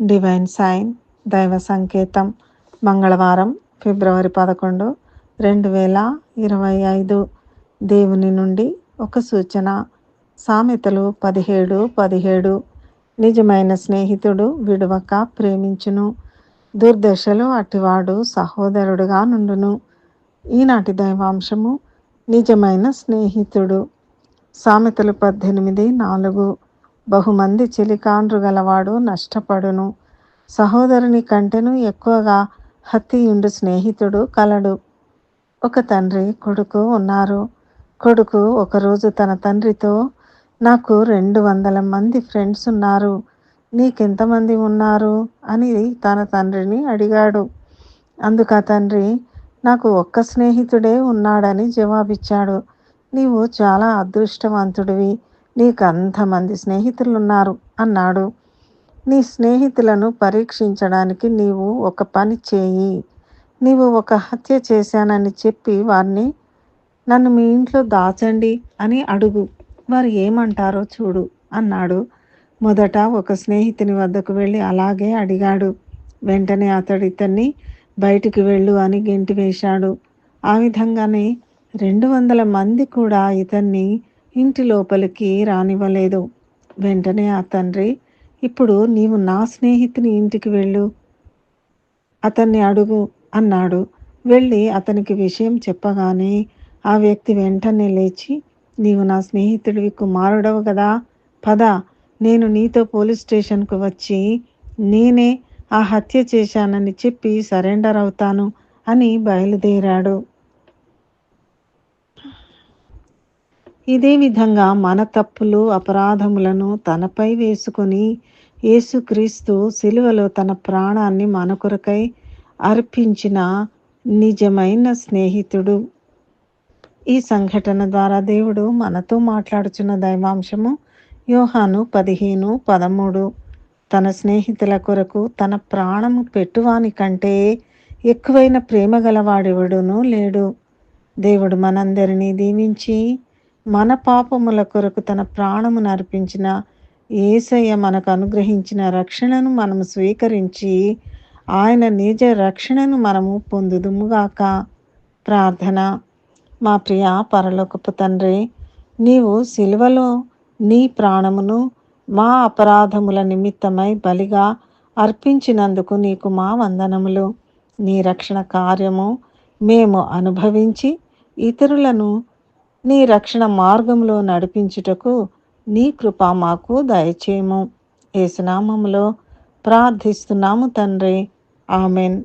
Divine sign దైవ సంకేతం మంగళవారం ఫిబ్రవరి పదకొండు రెండు వేల ఇరవై ఐదు. దేవుని నుండి ఒక సూచన. సామెతలు పదిహేడు పదిహేడు. నిజమైన స్నేహితుడు విడవక ప్రేమించును. దుర్దశలు అటివాడు సహోదరుడుగా నుండును. ఈనాటి దైవాంశము నిజమైన స్నేహితుడు. సామెతలు పద్దెనిమిది నాలుగు. బహుమంది చెలికాండ్రు గలవాడు నష్టపడును. సహోదరుని కంటెను ఎక్కువగా హత్తియుండు స్నేహితుడు కలడు. ఒక తండ్రి కొడుకు ఉన్నారు. కొడుకు ఒకరోజు తన తండ్రితో నాకు రెండు వందల మంది ఫ్రెండ్స్ ఉన్నారు. నీకెంతమంది ఉన్నారు? అని తన తండ్రిని అడిగాడు. అందుకు ఆ తండ్రి నాకు ఒక్క స్నేహితుడే ఉన్నాడని జవాబిచ్చాడు. నీవు చాలా అదృష్టవంతుడివి. నీకు అంతమంది స్నేహితులు ఉన్నారు అన్నాడు. నీ స్నేహితులను పరీక్షించడానికి నీవు ఒక పని చేయి. నీవు ఒక హత్య చేశానని చెప్పి వారిని నన్ను మీ ఇంట్లో దాచండి అని అడుగు. వారు ఏమంటారో చూడు అన్నాడు. మొదట ఒక స్నేహితుని వద్దకు వెళ్ళి అలాగే అడిగాడు. వెంటనే అతడు ఇతన్ని బయటికి వెళ్ళు అని గెంటి వేశాడు ఆ విధంగానే రెండు వందల మంది కూడా ఇతన్ని ఇంటి లోపలికి రానివ్వలేదు. వెంటనే ఆ తండ్రి ఇప్పుడు నీవు నా స్నేహితుని ఇంటికి వెళ్ళు. అతన్ని అడుగు అన్నాడు. వెళ్ళి అతనికి విషయం చెప్పగానే ఆ వ్యక్తి వెంటనే లేచి నీవు నా స్నేహితుడివి కుమారుడవు కదా పద నేను నీతో పోలీస్ స్టేషన్కు వచ్చి నేనే ఆ హత్య చేశానని చెప్పి సరెండర్ అవుతాను అని బయలుదేరాడు. ఇదే విధంగా మన తప్పులు అపరాధములను తనపై వేసుకొని యేసుక్రీస్తు సిలువలో తన ప్రాణాన్ని మన కొరకై అర్పించిన నిజమైన స్నేహితుడు. ఈ సంఘటన ద్వారా దేవుడు మనతో మాట్లాడుచున్న దైవాంశము యోహాను పదిహేను పదమూడు. తన స్నేహితుల కొరకు తన ప్రాణము పెట్టువాని కంటే ఎక్కువైన ప్రేమ గలవాడెవడునూ లేడు. దేవుడు మనందరినీ దీవించి మన పాపముల కొరకు తన ప్రాణమును అర్పించిన ఏసయ్య మనకు అనుగ్రహించిన రక్షణను మనము స్వీకరించి ఆయన నిజ రక్షణను మనము పొందుదుముగాక. ప్రార్థన. మా ప్రియ పరలోకపు తండ్రి నీవు సిలువలో నీ ప్రాణమును మా అపరాధముల నిమిత్తమై బలిగా అర్పించినందుకు నీకు మా వందనములు. నీ రక్షణ కార్యము మేము అనుభవించి ఇతరులను నీ రక్షణ మార్గంలో నడిపించుటకు నీ కృప మాకు దయచేయము. ఏసునామంలో ప్రార్థిస్తున్నాము తండ్రి. ఆమెన్.